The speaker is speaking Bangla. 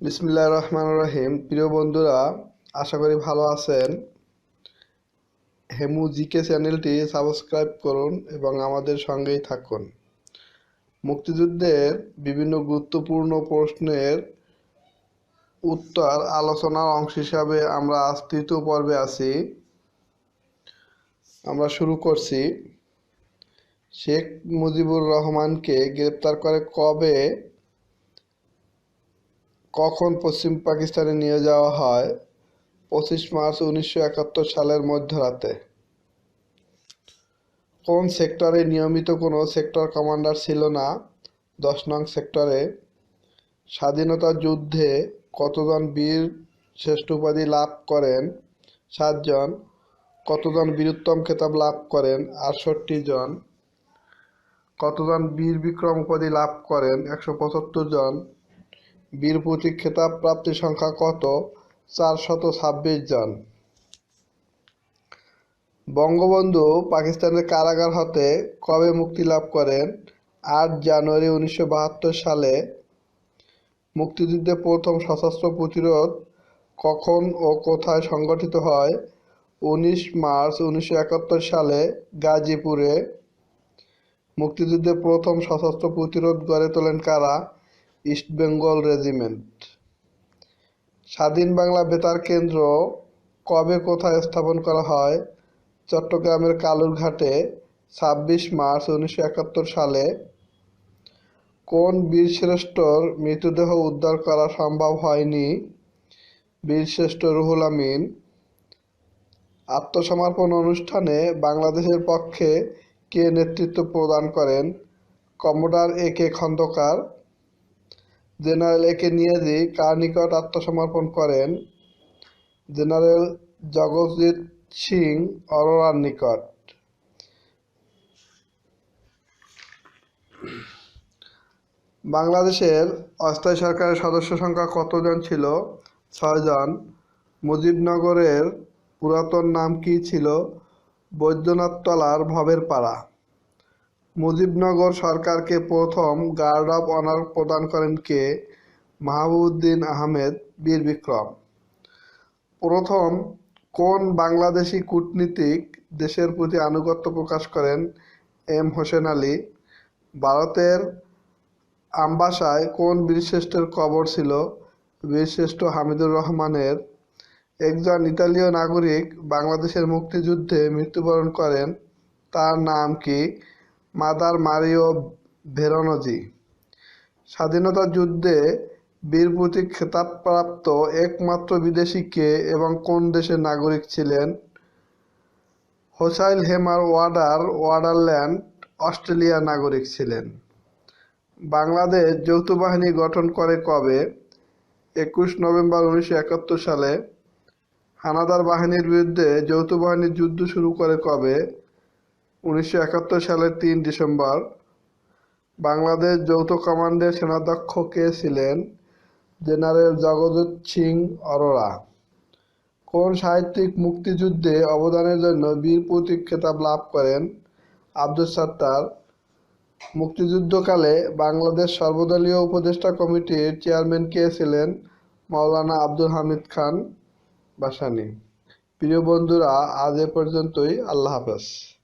বিসমিল্লাহ রহমান রহিম। প্রিয় বন্ধুরা, আশা করি ভালো আছেন। হেমু জিকে চ্যানেলটি সাবস্ক্রাইব করুন এবং আমাদের সঙ্গেই থাকুন। মুক্তিযুদ্ধের বিভিন্ন গুরুত্বপূর্ণ প্রশ্নের উত্তর আলোচনার অংশ হিসাবে আমরা আজ তৃতীয় পর্বে আছি। আমরা শুরু করছি। শেখ মুজিবুর রহমানকে গ্রেপ্তার করে কবে কখন পশ্চিম পাকিস্তানে নিয়ে যাওয়া হয়? পঁচিশ মার্চ উনিশশো একাত্তর সালের মধ্যরাতে। কোন সেক্টরে নিয়মিত কোনো সেক্টর কমান্ডার ছিল না? দশ নং সেক্টরে। স্বাধীনতা যুদ্ধে কতজন বীর শ্রেষ্ঠ উপাধি লাভ করেন? সাতজন। কতজন বীরুত্তম খেতাব লাভ করেন? আটষট্টি জন। কতজন বীর বিক্রম উপাধি লাভ করেন? একশো পঁচাত্তর জন। বীর প্রতীক খেতাব প্রাপ্তির সংখ্যা কত? চারশত ছাব্বিশ জন। বঙ্গবন্ধু পাকিস্তানের কারাগার হতে কবে মুক্তি লাভ করেন? আট জানুয়ারি উনিশশো বাহাত্তর সালে মুক্তিযুদ্ধে প্রথম সশস্ত্র প্রতিরোধ কখন ও কোথায় সংগঠিত হয়? উনিশ মার্চ উনিশশো একাত্তর সালে গাজীপুরে মুক্তিযুদ্ধে প্রথম সশস্ত্র প্রতিরোধ গড়ে তোলেন কারা? East Bengal Regiment. Swadhin Bangla Betar কেন্দ্র কবে কোথায় স্থাপন করা হয়? চট্টগ্রামের কালুরঘাটে ছাব্বিশ মার্চ উনিশশো একাত্তর সালে কোন বীরশ্রেষ্ঠর মৃতদেহ উদ্ধার করা সম্ভব হয়নি? বীরশ্রেষ্ঠ রুহুল আমিন। আত্মসমর্পণ অনুষ্ঠানে বাংলাদেশের পক্ষে কে নেতৃত্ব প্রদান করেন? Commodore A K Khandakar. General A K Niazi কার নিকট আত্মসমর্পণ করেন, জেনারেল জগজিৎ সিং অরোরার নিকট। বাংলাদেশের অস্থায়ী সরকারের সদস্য সংখ্যা কতজন ছিল? ছয়জন। মুজিবনগরের পুরাতন নাম কি ছিল? বৈদ্যনাথতলার ভবের পাড়া মুজিবনগর সরকারকে প্রথম গার্ড অফ অনার প্রদান করেন কে? মাহবুবউদ্দিন আহমেদ, বীর বিক্রম। প্রথম কোন বাংলাদেশি কূটনীতিক দেশের প্রতি আনুগত্য প্রকাশ করেন এম হোসেন আলী? ভারতের আম্বাসায় কোন বীরশ্রেষ্ঠের কবর ছিল? বীরশ্রেষ্ঠ হামিদুর রহমানের। একজন ইতালীয় নাগরিক বাংলাদেশের মুক্তিযুদ্ধে মৃত্যুবরণ করেন, তার নাম কি? Mother Mario Veronesi. স্বাধীনতা যুদ্ধে বীর প্রতীক খেতাবপ্রাপ্ত একমাত্র বিদেশি কে এবং কোন দেশের নাগরিক ছিলেন? হোসাইল হেমার ওয়ার্ডার ওয়াডারল্যান্ড অস্ট্রেলিয়ার নাগরিক ছিলেন। বাংলাদেশ যৌথ বাহিনী গঠন করে কবে? একুশ নভেম্বর উনিশশো একাত্তর সালে। হানাদার বাহিনীর বিরুদ্ধে যৌথ বাহিনীর যুদ্ধ শুরু করে কবে? উনিশশো একাত্তর সালের তিন ডিসেম্বর, বাংলাদেশ যৌথ কমান্ডের সেনাধ্যক্ষ কে ছিলেন? জেনারেল জগজিৎ সিং অরোরা। কোন সাহিত্যিক মুক্তিযুদ্ধে অবদানের জন্য বীর প্রতীক খেতাব লাভ করেন? আব্দুল সাত্তার। মুক্তিযুদ্ধকালে বাংলাদেশ সর্বদলীয় উপদেষ্টা কমিটির চেয়ারম্যান কে ছিলেন? মাওলানা আব্দুল হামিদ খান বাসানি। প্রিয় বন্ধুরা, আজ এ পর্যন্তই। আল্লাহ হাফেজ।